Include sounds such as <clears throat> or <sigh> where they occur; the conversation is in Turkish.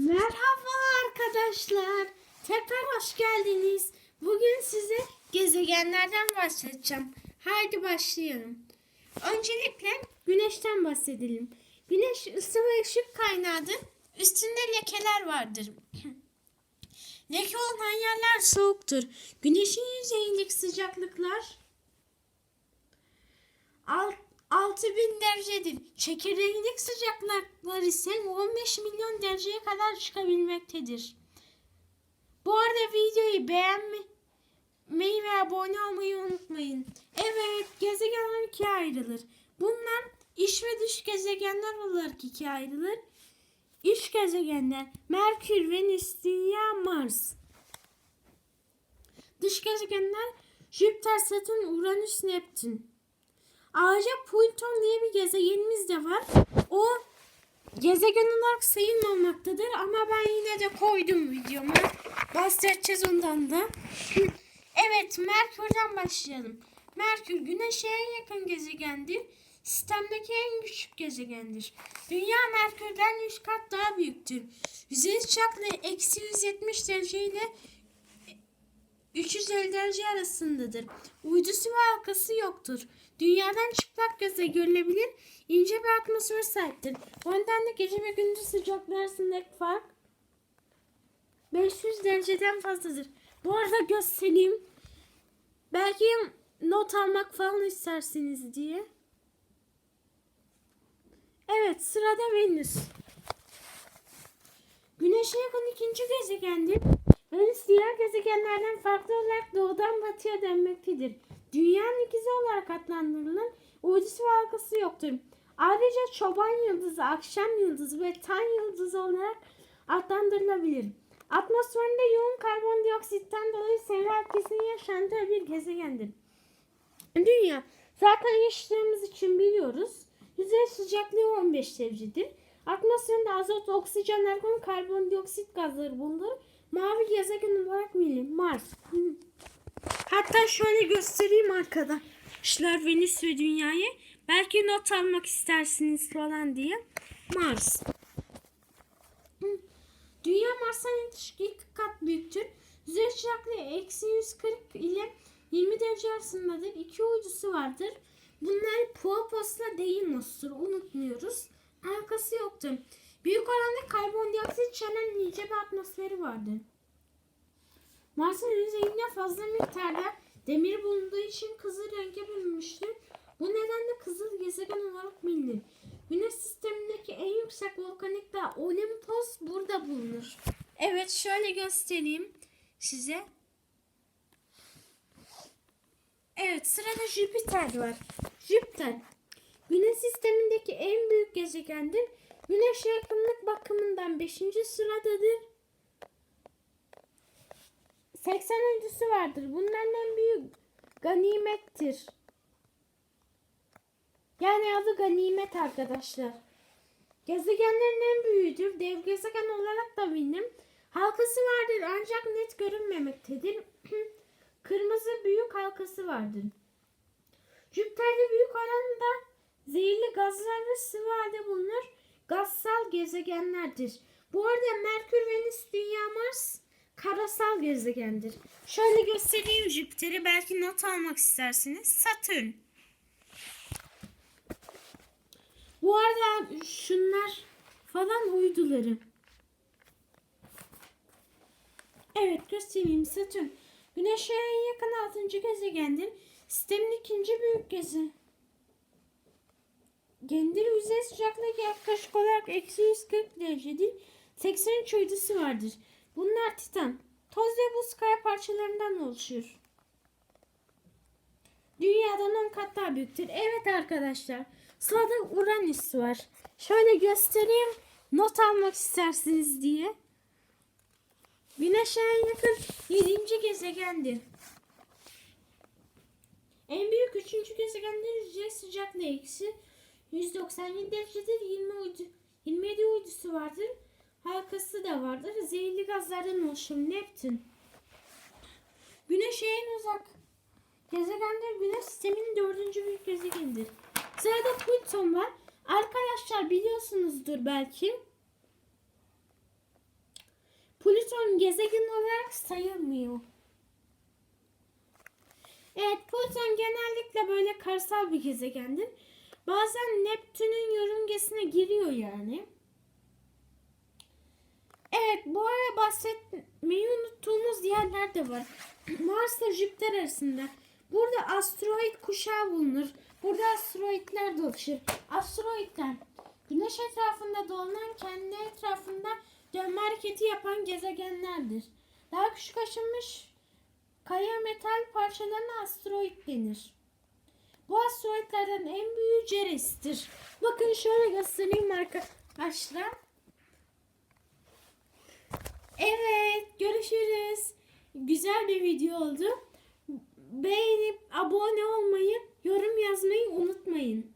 Merhaba arkadaşlar. Tekrar hoş geldiniz. Bugün size gezegenlerden bahsedeceğim. Haydi başlayalım. Öncelikle güneşten bahsedelim. Güneş ısı ve ışık kaynağıdır. Üstünde lekeler vardır. <clears throat> Leke olan yerler soğuktur. Güneşin yüzeyindeki sıcaklıklar alt 6000 derecedir. Çekirdeğindeki sıcaklıklar ise 15 milyon dereceye kadar çıkabilmektedir. Bu arada videoyu beğenmeyi ve abone olmayı unutmayın. Evet, gezegenler ikiye ayrılır. Bunlar iç ve dış gezegenler olarak ikiye ayrılır. İç gezegenler Merkür, Venüs, Dünya, Mars. Dış gezegenler Jüpiter, Satürn, Uranüs, Neptün. Ayrıca Plüton diye bir gezegenimiz de var. O gezegen olarak sayılmamaktadır ama ben yine de koydum videoma. Bahsedeceğiz ondan da. evet Merkür'den başlayalım. Merkür Güneş'e en yakın gezegendir. Sistemdeki en küçük gezegendir. Dünya Merkür'den 100 kat daha büyüktür. Yüzey sıcaklığı eksi 170 derece 350 derece arasındadır. Uydusu ve halkası yoktur. Dünyadan çıplak göze görülebilir ince bir atmosfer sahiptir. Bu nedenle gece ve gündüz sıcaklığı arasındaki fark 500 dereceden fazladır. Bu arada göstereyim. Belki not almak falan istersiniz diye. Evet sırada Venüs. Güneşe yakın ikinci gezegendir. Venüs diğer gezegenlerden farklı olarak doğudan batıya dönmektedir. Dünyanın ikizi olarak adlandırılan uydusu ve halkası yoktur. Ayrıca çoban yıldızı, akşam yıldızı ve tan yıldızı olarak adlandırılabilir. Atmosferinde yoğun karbondioksitten dolayı seyrek etkisini yaşandığı bir gezegendir. Dünya zaten yaşadığımız için biliyoruz. Yüzey sıcaklığı 15 derecedir. Atmosferinde azot, oksijen, argon, karbondioksit gazları bulunur. Mavi gezegen olarak bilinir. Mars. Hatta şöyle göstereyim arkadaşlar Venüs ve Dünya'yı. Belki not almak istersiniz falan diye. Mars. Dünya Mars'tan yaklaşık iki kat büyüktür. Yüzey sıcaklığı eksi 140 ile 20 derece arasındadır. İki uydusu vardır. Bunlar Puapos'la Deimos'tur. Unutmuyoruz. Arkası yoktur. Büyük oranda karbondioksit içeren nice bir atmosferi vardır. Mars'ın yüzeyinde fazla miktarda demir bulunduğu için kızıl renge bürünmüştür. Bu nedenle kızıl gezegen olarak bilinir. Güneş sistemindeki en yüksek volkanik dağ Olympus burada bulunur. Evet şöyle göstereyim size. Evet sırada Jüpiter var. Jüpiter Güneş sistemindeki en büyük gezegendir. Güneş yakınlık bakımından 5. sıradadır. 80 öncüsü vardır. Bunların en büyük ganimettir. Yani adı ganimet arkadaşlar. Gezegenlerin en büyüğüdür. Dev gezegen olarak da bilinir. Halkası vardır ancak net görünmemektedir. <clears throat> Kırmızı büyük halkası vardır. Jüpiter'de büyük oranda zehirli gazlar ve sıvı halde bulunur. Gazsal gezegenlerdir. Bu arada Merkür, Venüs, Dünya, Mars karasal gezegendir. Şöyle göstereyim Jüpiter'i belki not almak istersiniz. Satürn. Bu arada şunlar falan uyduları. Evet göstereyim Satürn. Güneş'e en yakın 6. gezegendir. Sistemin ikinci büyük gezegen. Gendir yüzey sıcaklığı yaklaşık olarak eksi 140 derecedir. 83 uydusu vardır. Bunlar titan, toz ve buz kaya parçalarından oluşur. Dünyadan 10 kat daha büyüktür. Evet arkadaşlar. Sırada Uranüs var. Şöyle göstereyim. Not almak istersiniz diye. Güneş'e yakın 7. gezegendir. En büyük 3. gezegendir. Yüzey sıcaklığı eksi 197 derecedir. 20 uydu, 27 uydusu vardır. Halkası da vardır. Zehirli gazlardan oluşur. Neptün. Güneşe en uzak gezegendir. Güneş sisteminin dördüncü büyük gezegenidir. Sırada Plüton var. Arkadaşlar biliyorsunuzdur belki. Plüton gezegen olarak sayılmıyor. Evet Plüton genellikle böyle karasal bir gezegendir. Bazen Neptün'ün yörüngesine giriyor yani. Evet bu ara bahsetmeyi unuttuğumuz yerler de var. <clears throat> Mars'la Jüpiter arasında. Burada asteroid kuşağı bulunur. Burada asteroidler dolaşır. Asteroidler Güneş etrafında dolanan kendi etrafında dönme hareketi yapan gezegenlerdir. Daha küçük aşınmış kaya metal parçalarına asteroid denir. Bu asteroidlerden en büyüğü Ceres'tir. Bakın şöyle göstereyim arkadaşlar. Evet, görüşürüz. Güzel bir video oldu. Beğenip abone olmayı, yorum yazmayı unutmayın.